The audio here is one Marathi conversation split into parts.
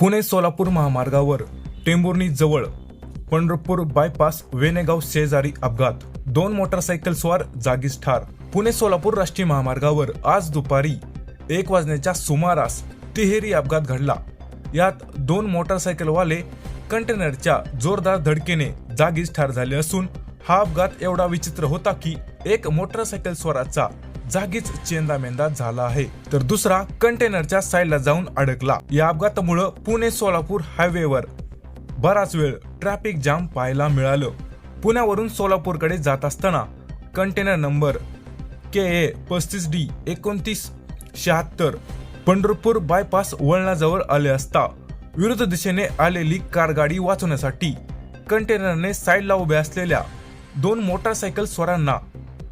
पुणे सोलापूर महामार्गावर टेंभुर्णी जवळ पंढरपूर बायपास वेनेगाव शेजारी अपघात दोन मोटरसायकल स्वार जागीच ठार. पुणे सोलापूर राष्ट्रीय महामार्गावर आज दुपारी एक वाजण्याच्या सुमारास तिहेरी अपघात घडला. यात दोन मोटरसायकलवाले कंटेनरच्या जोरदार धडकेने जागीच ठार झाले असून हा अपघात एवढा विचित्र होता की एक मोटरसायकल स्वाराचा जागीच चेंदामेंदा झाला आहे. तर दुसरा कंटेनरच्या साईडला जाऊन अडकला. या अपघातामुळं पुणे सोलापूर हायवेवर बराच वेळ ट्रॅफिक जाम पाहायला मिळालं. पुण्यावरून सोलापूरकडे जात असताना कंटेनर नंबर के ए पस्तीस डी एकोणतीस शहात्तर पंढरपूर बायपास वळणाजवळ आले असता विरुद्ध दिशेने आलेली कारगाडी वाचवण्यासाठी कंटेनरने साईडला उभ्या असलेल्या दोन मोटारसायकल स्वारांना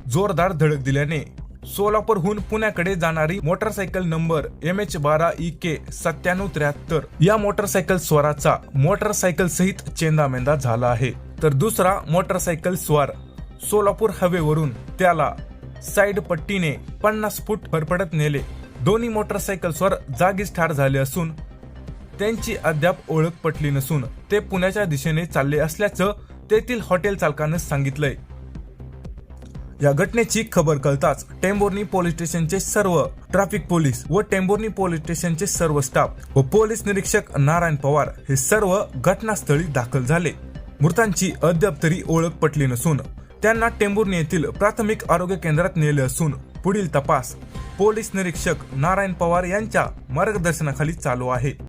जोरदार धडक दिल्याने सोलापूरहून पुण्याकडे जाणारी मोटरसायकल नंबर एम एच बारा ई के सत्त्याण्णव त्र्याहत्तर. या मोटरसायकल स्वाराचा मोटरसायकल सहित चेंदामेंदा झाला आहे. तर दुसरा मोटरसायकल स्वार सोलापूर हवेवरून त्याला साईड पट्टीने पन्नास फूट फरफडत नेले. दोन्ही मोटरसायकल स्वार जागीच ठार झाले असून त्यांची अद्याप ओळख पटली नसून ते पुण्याच्या दिशेने चालले असल्याचं तेथील हॉटेल चालकानं सांगितलंय. या घटनेची खबर कळताच टेंबोर्नी पोलीस स्टेशनचे सर्व ट्रॅफिक पोलीस व टेंबोर्नी पोलीस स्टेशनचे सर्व स्टाफ व पोलीस निरीक्षक नारायण पवार हे सर्व घटनास्थळी दाखल झाले. मृतांची अद्याप तरी ओळख पटली नसून त्यांना टेंबुर्नी येथील प्राथमिक आरोग्य केंद्रात नेले असून पुढील तपास पोलीस निरीक्षक नारायण पवार यांच्या मार्गदर्शनाखाली चालू आहे.